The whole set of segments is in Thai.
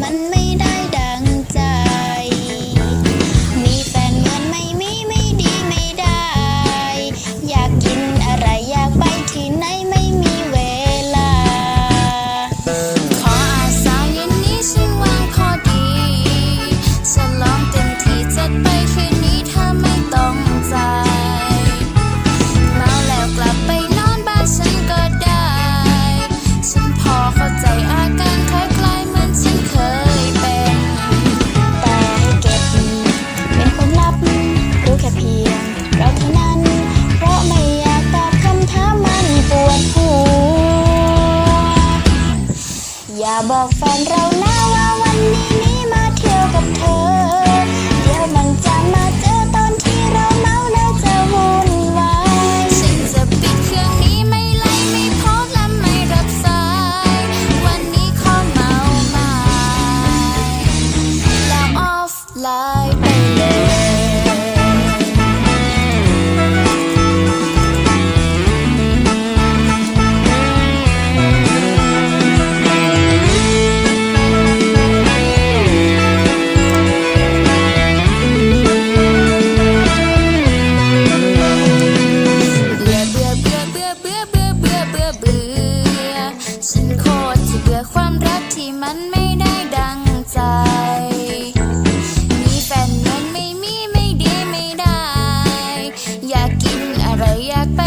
มันไม่ได้ดังใจ มีแฟนมืนไม่มีไม่ดีไม่ได้ อยากกิน บอกแฟนเรา Yeah.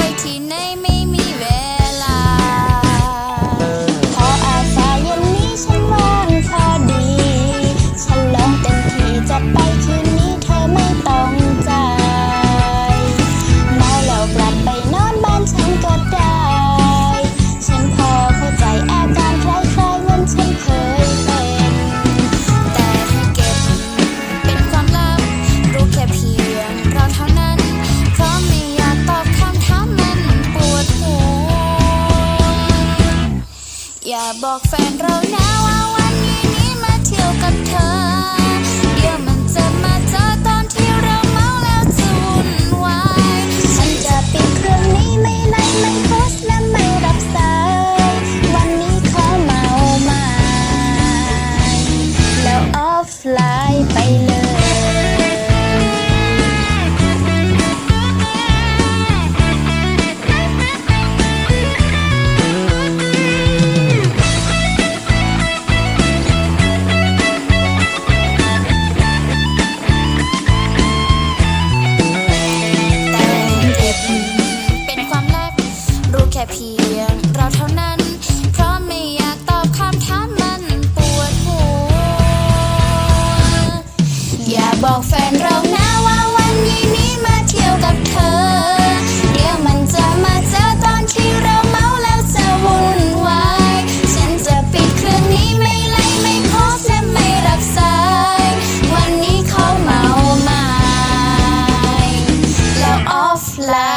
อกแฟนเรา lah